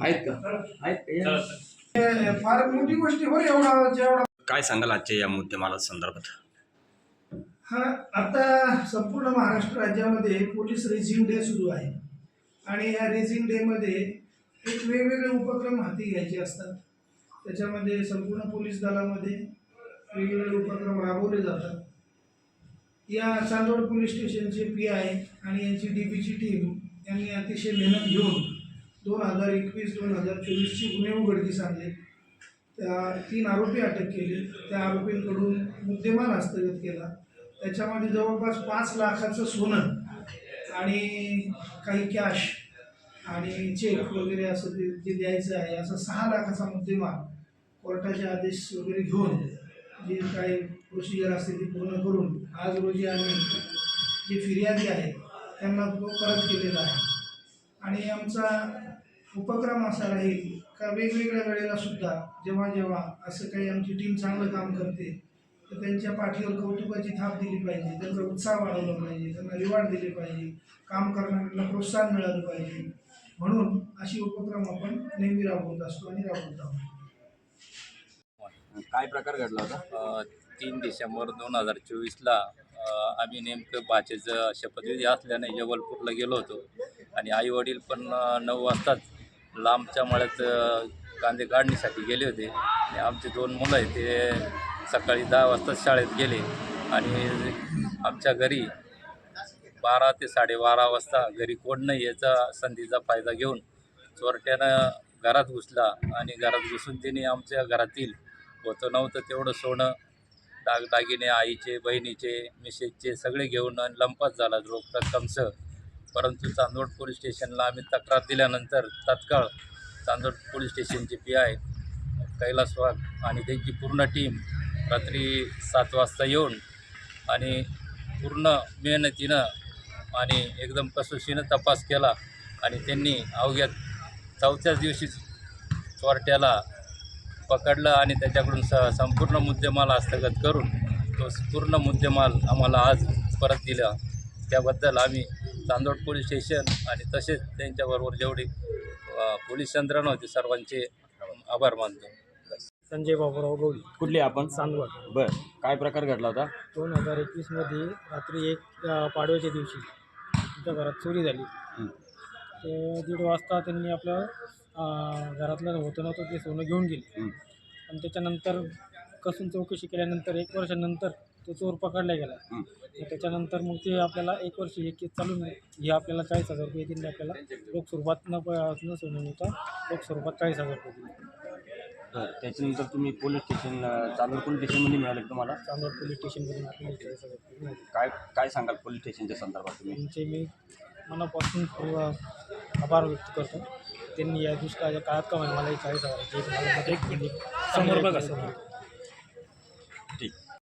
आहेत का? आहेत का? फार मोठी गोष्टी हो एवढा जेवढा. काय सांगाल आजच्या या मुद्देमाला संदर्भात? हा आता संपूर्ण महाराष्ट्र राज्यामध्ये पोलीस रेझिंग डे सुरू आहे. आणि या रेझिंग डेमध्ये एक वेगवेगळे उपक्रम हाती घ्यायचे असतात. त्याच्यामध्ये संपूर्ण पोलीस दलामध्ये वेगवेगळे उपक्रम राबवले जातात. या चांदोड पोलीस स्टेशनचे पी आय आणि यांची डी पीची टीम यांनी अतिशय मेहनत घेऊन दोन हजार एकवीस दोन हजार चोवीसची गुन्हे उघडकीस आणले. त्या तीन आरोपी अटक केले. त्या आरोपींकडून मुद्देमाल हस्तगत केला. त्याच्यामध्ये जवळपास पाच लाखाचं सोनं आणि काही कॅश आणि चेक वगैरे असं ते जे द्यायचं आहे असं सहा लाखाचा मुद्देमाल कोर्टाचे आदेश वगैरे घेऊन जी काही प्रोसिजर असते ती पूर्ण करून आज रोजी आम्ही जे फिर्यादी आहेत त्यांना तो परत केलेला आहे. आणि आमचा उपक्रम असा राहील का वेगवेगळ्या वेळेला सुद्धा जेव्हा जेव्हा असं काही आमची टीम चांगलं काम करते तर त्यांच्या पाठीवर कौतुकाची थाप दिली पाहिजे त्यांचा उत्साह वाढवला पाहिजे त्यांना रिवॉर्ड दिले पाहिजे काम करणाऱ्यांना प्रोत्साहन मिळालं पाहिजे. म्हणून अशी उपक्रम आपण नेहमी राबवत असतो आणि राबवत आहोत. काय प्रकार घडला होता? तीन डिसेंबर दोन हजार चोवीसला आम्ही नेमकं बाचेचं शपथविधी असल्याने जबलपूरला गेलो होतो. आणि आईवडील पण नऊ वाजताच लांबच्या मळ्यात कांदे काढणीसाठी गेले होते. आणि आमचे दोन मुलं आहेत ते सकाळी दहा वाजताच शाळेत गेले. आणि आमच्या घरी बारा ते साडेबारा वाजता घरी कोण नाही याचा संधीचा फायदा घेऊन चोरट्यानं घरात घुसला. आणि घरात घुसून त्याने आमच्या घरातील होतं नव्हतं तेवढं सोनं दागदागिने आईचे बहिणीचे मिसेसचे सगळे घेऊन आणि लंपास झाला रोख रक्कमसह परंतु चांदोड पोलीस स्टेशनला आम्ही तक्रार दिल्यानंतर तत्काळ चांदोड पोलीस स्टेशनचे पी आय कैलास वाघ आणि त्यांची पूर्ण टीम रात्री सात वाजता येऊन आणि पूर्ण मेहनतीनं आणि एकदम कसोशीनं तपास केला आणि त्यांनी अवघ्या चौथ्याच दिवशी चोरट्याला पकडलं आणि त्याच्याकडून स संपूर्ण मुद्देमाल हस्तगत करून तो पूर्ण मुद्देमाल आम्हाला आज परत दिला. त्याबद्दल आम्ही चांदोड पोलीस स्टेशन आणि तसेच त्यांच्याबरोबर जेवढी पोलीस यंत्रणा होती सर्वांचे आभार मानतो. संजय बाबूराव गवळी. कुठली आपण? चांदवड. बर. काय प्रकार घडला होता? दोन हजार एकवीसमध्ये रात्री एक पाडव्याच्या दिवशी आमच्या घरात चोरी झाली. ते दीड वाजता त्यांनी आपलं घरातलं होतं नव्हतं ते सोनं घेऊन गेले. आणि त्याच्यानंतर कसून चौकशी केल्यानंतर एक वर्षानंतर तो चोर पकडला गेला. त्याच्यानंतर मग ते आपल्याला एक वर्ष हे केस चालून आहे. हे आपल्याला चाळीस हजार रुपये दिले. आपल्याला रोख स्वरूपात न न सोनं नव्हतं. रोख स्वरूपात चाळीस हजार रुपये दिले. बर त्याच्यानंतर तुम्ही पोलीस स्टेशन चांदूर पोलीस स्टेशनमध्ये मिळाले का तुम्हाला? चांदवड पोलीस मिळाले. काय काय सांगाल पोलीस स्टेशनच्या संदर्भात तुम्ही? त्यांचे मी मनापासून खूप आभार व्यक्त करतो. त्यांनी या दुष्काळाच्या काळात का मला चाळीस एक मला मदत केली समोर बघा समोर.